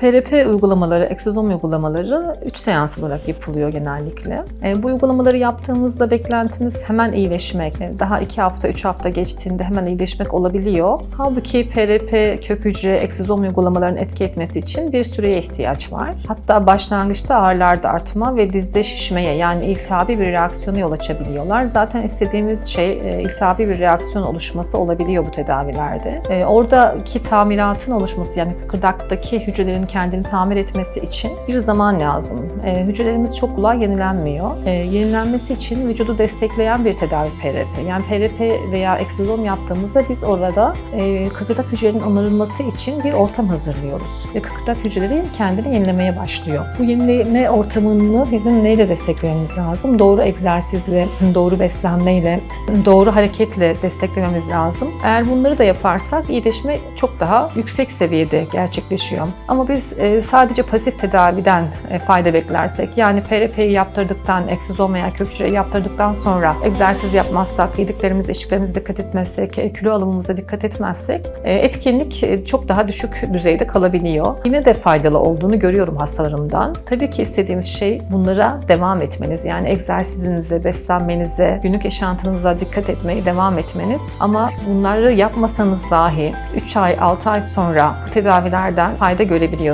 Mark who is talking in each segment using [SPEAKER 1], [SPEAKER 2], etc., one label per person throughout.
[SPEAKER 1] PRP uygulamaları, egzozom uygulamaları 3 seans olarak yapılıyor genellikle. E, bu uygulamaları yaptığımızda beklentiniz hemen iyileşmek, e, daha 2 hafta, 3 hafta geçtiğinde hemen iyileşmek olabiliyor. Halbuki PRP, kök hücre, egzozom uygulamaların etki etmesi için bir süreye ihtiyaç var. Hatta başlangıçta ağrılarda artma ve dizde şişmeye yani iltihabi bir reaksiyona yol açabiliyorlar. Zaten istediğimiz şey e, iltihabi bir reaksiyon oluşması olabiliyor bu tedavilerde. E, oradaki tamiratın oluşması yani kıkırdaktaki hücrelerin kendini tamir etmesi için bir zaman lazım. E, hücrelerimiz çok kolay yenilenmiyor. E, yenilenmesi için vücudu destekleyen bir tedavi PRP. Yani PRP veya eksozom yaptığımızda biz orada e, kıkırdak hücrelerinin onarılması için bir ortam hazırlıyoruz. Ve kıkırdak hücreleri kendini yenilemeye başlıyor. Bu yenileme ortamını bizim neyle desteklememiz lazım? Doğru egzersizle, doğru beslenmeyle, doğru hareketle desteklememiz lazım. Eğer bunları da yaparsak iyileşme çok daha yüksek seviyede gerçekleşiyor. Ama biz e, sadece pasif tedaviden e, fayda beklersek, yani PRP'yi yaptırdıktan, eksozom veya kök hücreyi yaptırdıktan sonra egzersiz yapmazsak, yediklerimize, içtiklerimize dikkat etmezsek, e, kilo alımımıza dikkat etmezsek etkinlik çok daha düşük düzeyde kalabiliyor. Yine de faydalı olduğunu görüyorum hastalarımdan. Tabii ki istediğimiz şey bunlara devam etmeniz. Yani egzersizinize, beslenmenize, günlük yaşantınıza dikkat etmeye devam etmeniz. Ama bunları yapmasanız dahi 3 ay, 6 ay sonra bu tedavilerden fayda görebiliyorsunuz.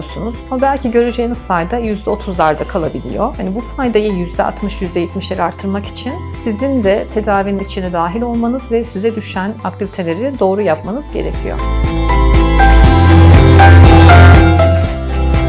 [SPEAKER 1] Ama belki göreceğiniz fayda %30'larda kalabiliyor. Yani bu faydayı %60, %70'lere arttırmak için sizin de tedavinin içine dahil olmanız ve size düşen aktiviteleri doğru yapmanız gerekiyor.